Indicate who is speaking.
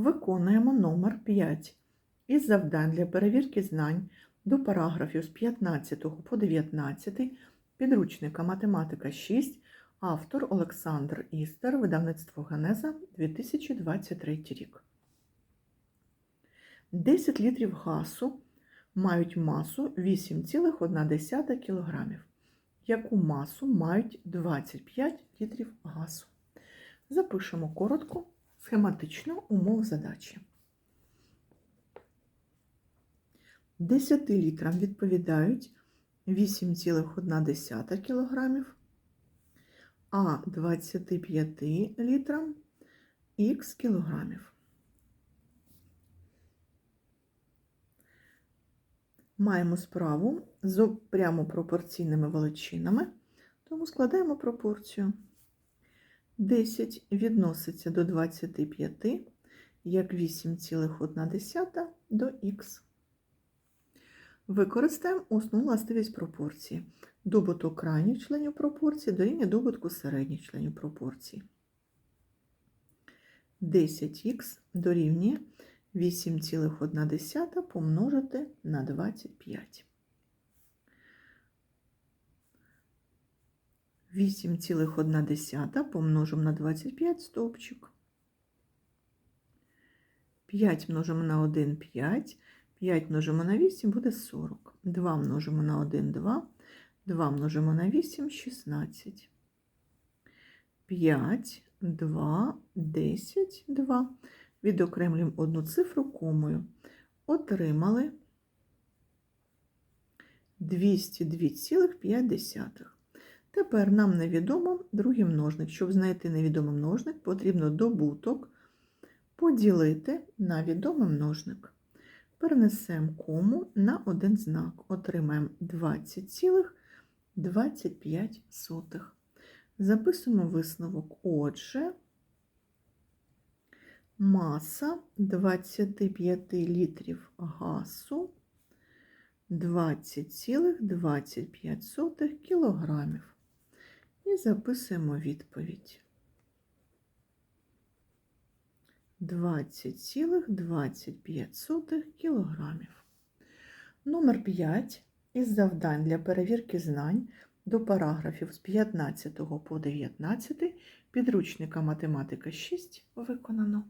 Speaker 1: Виконуємо номер 5 із завдань для перевірки знань до параграфів з 15 по 19 підручника Математика 6, автор Олександр Істер, видавництво Генеза 2023 рік. 10 літрів газу мають масу 8,1 кг. Яку масу мають 25 літрів газу? Запишемо коротко схематичну умову задачі. 10 літрам відповідають 8,1 кг, а 25 літрам х кілограмів. Маємо справу з прямо пропорційними величинами, тому складаємо пропорцію. 10 відноситься до 25, як 8,1 до х. Використаємо основну властивість пропорції. Добуток крайніх членів пропорції дорівнює добутку середніх членів пропорції. 10х дорівнює 8,1 помножити на 25. 8,1 помножимо на 25 стовпчик. 5 множимо на 1 – 5. 5 множимо на 8 буде 40. 2 множимо на 1 – 2. 2 множимо на 8 – 16. 5, 2, 10, 2. Відокремлюємо одну цифру комою. Отримали 202,5. Тепер нам невідомо другий множник. Щоб знайти невідомий множник, потрібно добуток поділити на відомий множник. Перенесемо кому на один знак. Отримаємо 20,25. Записуємо висновок. Отже, маса 25 літрів газу 20,25 кілограмів. І записуємо відповідь. 20,25 кілограмів. Номер 5 із завдань для перевірки знань до параграфів з 15 по 19 підручника Математика 6 виконано.